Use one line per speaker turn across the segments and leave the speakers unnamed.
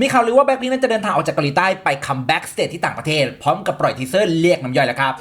มีข่าวลือว่าแบ็คพิงนั้นจะเดินทางออกจากเกาหลีใต้ไปคัมแบ็กสเตจที่ต่างประเทศ พร้อมกับปล่อยทีเซอร์เรียกน้ำย่อยแล้วครับ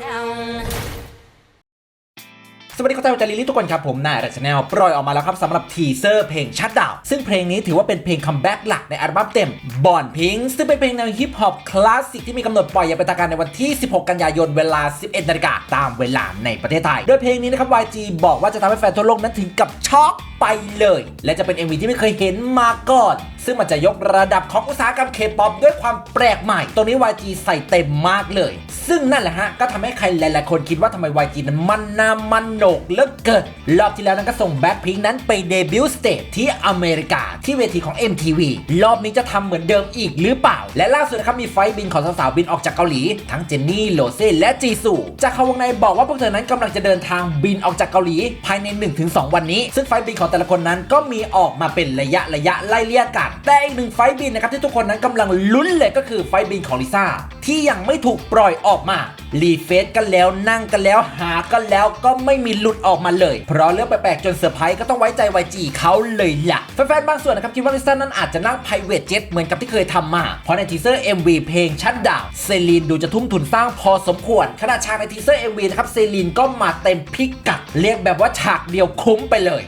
สวัสดีครับท่านลิลี่ทุกคนครับผมนายรัชแนลปล่อยออกมาแล้วครับสำหรับทีเซอร์เพลงชัดดาวซึ่งเพลงนี้ถือว่าเป็นเพลงคัมแบ็กหลักในอัลบั้มเต็มบอนพิงซึ่งเป็นเพลงแนวฮิปฮอปคลาสสิกที่มีกำหนดปล่อยอย่างเป็นทางการในวันที่ 16 กันยายนเวลา 11นาฬิกาตามเวลาในประเทศไทย โดยเพลงนี้นะครับ YG บอกว่าจะทำให้แฟนทั่วโลกนั้นถึงกับช็อกไปเลย และจะเป็น MV ที่ไม่เคยเห็นมาก่อน ซึ่งมันจะยกระดับของอุตสาหกรรมเคป๊อปด้วยความแปลกใหม่ ตรงนี้ YG ใส่เต็มมากเลย ซึ่งนั่นแหละฮะ ก็ทำให้ใครหลายๆคนคิดว่าทำไม YG นั้นมันนามันโหนกเหลือเกินรอบที่แล้วนั้นก็ส่งแบ็คพิงนั้นไปเดบิวต์สเตจที่อเมริกาที่เวทีของ MTV รอบนี้จะทำเหมือนเดิมอีกหรือเปล่า และล่าสุดนะครับมีไฟบินของสาวๆบินออกจากเกาหลี ทั้งเจนนี่โลเซ่และจีซูจากข่าววงในบอกว่าพวกเธอนั้นกำลังจะเดินทางบินออกจากเกาหลีภายใน 1-2 วันนี้ ซึ่งไฟบินของแต่ละคนนั้นก็มีออกมาเป็นระยะระยะไล่เลี่ยกัน แต่อีกหนึ่งไฟบินนะครับที่ทุกคนนั้นกำลังลุ้นเลยก็คือไฟบินของลิซ่าที่ยังไม่ถูกปล่อยออกมารีเฟซกันแล้วนั่งกันแล้วหากันแล้วก็ไม่มีหลุดออกมาเลย เพราะเรื่องแปลกๆจนเซอร์ไพรส์ก็ต้องไว้ใจ YG เขาเลยล่ะแฟนๆบางส่วนนะครับคิดว่าลิซ่านั้นอาจจะนั่ง private jet เหมือนกับที่เคยทำมา เพราะในทีเซอร์ MV เพลงชัดดาวเซลีนดูจะทุ่มทุนสร้างพอสมควรขณะฉากในทีเซอร์ MV นะครับเซลีนก็มาเต็มพิกัดเรียกแบบว่าฉากเดียวคุ้มไปเลย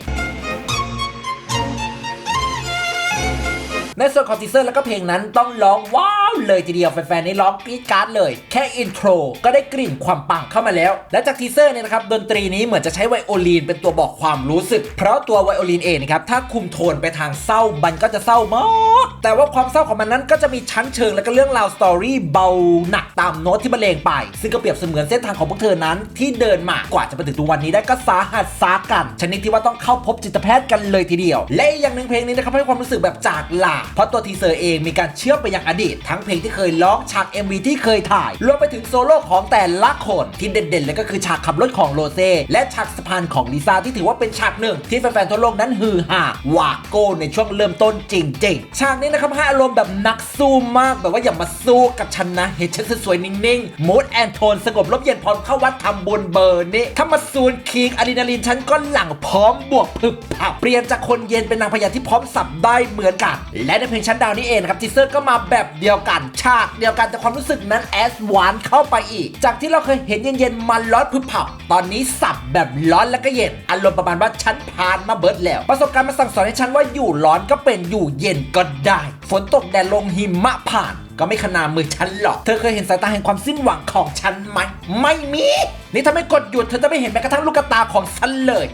ในส่วนของทีเซอร์แล้วก็เพลงนั้นต้องร้องว้า เลยทีเดียวแฟนๆนี่ร้องกรี๊ดการ์ดเลย แค่อินโทรก็ได้กลิ่นความปังเข้ามาแล้ว และจากทีเซอร์เนี่ยนะครับดนตรีนี้เหมือนจะใช้ไวโอลินเป็นตัวบอกความรู้สึก เพราะตัวไวโอลินเองนะครับถ้าคุมโทนไปทางเศร้ามันก็จะเศร้ามากแต่ว่าความเศร้าของมันนั้นก็จะมีชั้นเชิงและก็เรื่องราวสตอรี่เบาหนักตามโน้ตที่บรรเลงไป ซึ่งก็เปรียบเสมือนเส้นทางของพวกเธอนั้นที่เดินมากว่าจะมาถึงทุกวันนี้ได้ก็สาหัสสากัน ชนิดที่ว่าต้องเข้าพบจิตแพทย์กันเลยทีเดียว และอีกอย่างหนึ่งเพลงนี้นะครับให้ความรู้สึกแบบจากหลาเพราะตัวทีเซอร์เองมีการเชื่อมไปยังอดีตทั้งเพลงที่เคยร้องฉาก MV ที่เคยถ่าย รวมไปถึงโซโล่ของแต่ละคนที่เด่นๆเลยก็คือฉากขับรถของโรเซ่และฉากสะพานของลิซ่าที่ถือว่าเป็นฉากหนึ่ง ที่แฟนๆทั่วโลกนั้นฮือฮาวาโก้ในช่วงเริ่มต้นจริงๆ ฉากนี้นะครับให้อารมณ์แบบนักสู้มากแบบว่าอย่ามาสู้กับฉันนะ เห็นฉันสวยๆนิ่งๆมูดแอนโทนสงบลมเย็นพร้อมเข้าวัดทำบุญเบอร์นี้ถ้ามาซูนคีกอะดรีนาลีนฉันก็หลั่งพร้อมบวกผึบผับเปลี่ยนจากคนเย็นเป็นนางพญาที่พร้อมสับได้เหมือนกัน และในเพลงชั้นดาวนี้เองครับทีเซอร์ก็มาแบบเดียวกันฉากเดียวกันแต่ความรู้สึกนั้นแอสหวานเข้าไปอีก จากที่เราเคยเห็นเย็นๆมันร้อนผึบผับ ตอนนี้สับแบบร้อนแล้วก็เย็น อารมณ์ประมาณว่าฉันผ่านมาเบิร์ดแล้ว ประสบการณ์มาสั่งสอนให้ฉันว่าอยู่ร้อนก็เป็นอยู่เย็นก็ได้ ฝนตกแดดลงหิมะผ่านก็ไม่ขนามือฉันหรอก เธอเคยเห็นสายตาแห่งความสิ้นหวังของฉันไหม ไม่มี นี่ถ้าไม่กดหยุดเธอจะไม่เห็นแม้กระทั่งลูกตาของฉันเลย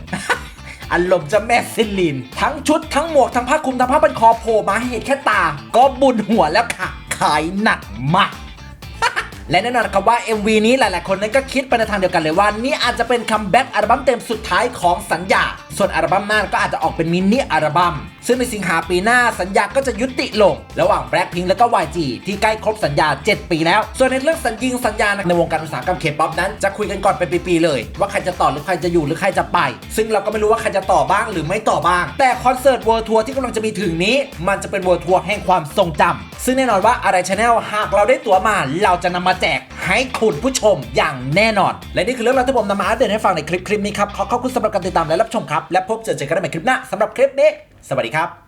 อารมณ์จะแม่ซิลิน ทั้งชุดทั้งหมวกทั้งผ้าคลุมทั้งผ้าพันคอโผล่มาให้เห็นแค่ตา ก็บุญหัวแล้วค่ะายหนักมากและแน่นอนครับว่า MV นี้หลายๆ คนนั้นก็คิดไปในทางเดียวกันเลยว่า นี่อาจจะเป็นคัมแบ็กอัลบั้มเต็มสุดท้ายของสัญญา ส่วนอัลบั้มหน้าก็อาจจะออกเป็นมินิอัลบั้มซึ่งในสิงหาปีหน้าสัญญาก็จะยุติลง ระหว่าง Blackpink และก็ YG ที่ใกล้ครบสัญญา 7 ปีแล้ว ส่วนในเรื่องสัญญิงสัญญาในวงการอุตสาหกรรมเคป๊อปนั้นจะคุยกันก่อนเป็นปีๆเลย ว่าใครจะต่อหรือใครจะอยู่หรือใครจะไป ซึ่งเราก็ไม่รู้ว่าใครจะต่อบ้างหรือไม่ต่อบ้าง แต่คอนเสิร์ตเวิร์ทัวร์ที่กำลังจะมีถึงนี้ มันจะเป็นเวิร์ทัวร์แห่งความทรงจำ ซึ่งแน่นอนว่าอะไรชาแนลหากเราได้ตั๋วมาเราจะนำมาแจกให้คุณผู้ชมอย่างแน่นอน และนี่คือเรื่องราวที่ผมนำมาอัปเดตให้ฟังในคลิปคลิปนี้ครับขอขอบคุณสำหรับการติดตามและรับชมครับและพบเจอเจอกันใหม่คลิปหน้าสำหรับคลิปนี้ สวัสดีครับ